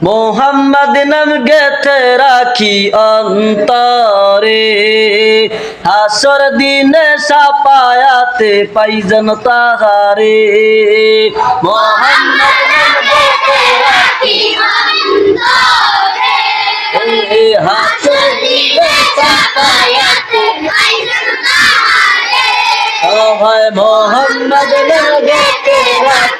মোহাম্মদ নাম গেতে রাখি অন্তরে। হাসর দিনে সাপায়াতে মোহাম্মদ নাম গেতে রাখি এ হাসর দিনে সাপায়াতে ও ভাই মোহাম্মদ নাম গেতে রাখি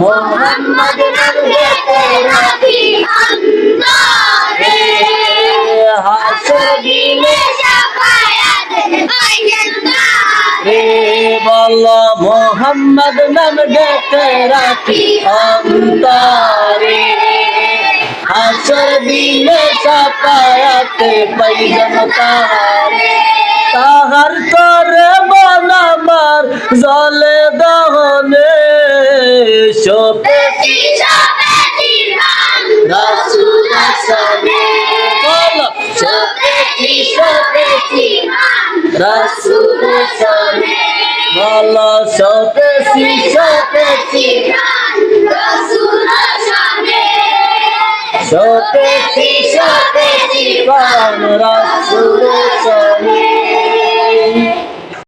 মোহাম্মদ নাম গেতে রাখি হাসর দিলে রে বল মোহাম্মদ নাম গেতে রাখি অন্তরে। হাসর পাইজন তাহারে তাহার করে মন আমার জলে দহনে। শোকেছি শোকেছি রাসুল আসনে বল শোকেছি শোকেছি শোকেছি শোকেছি পান রাসুল আসনে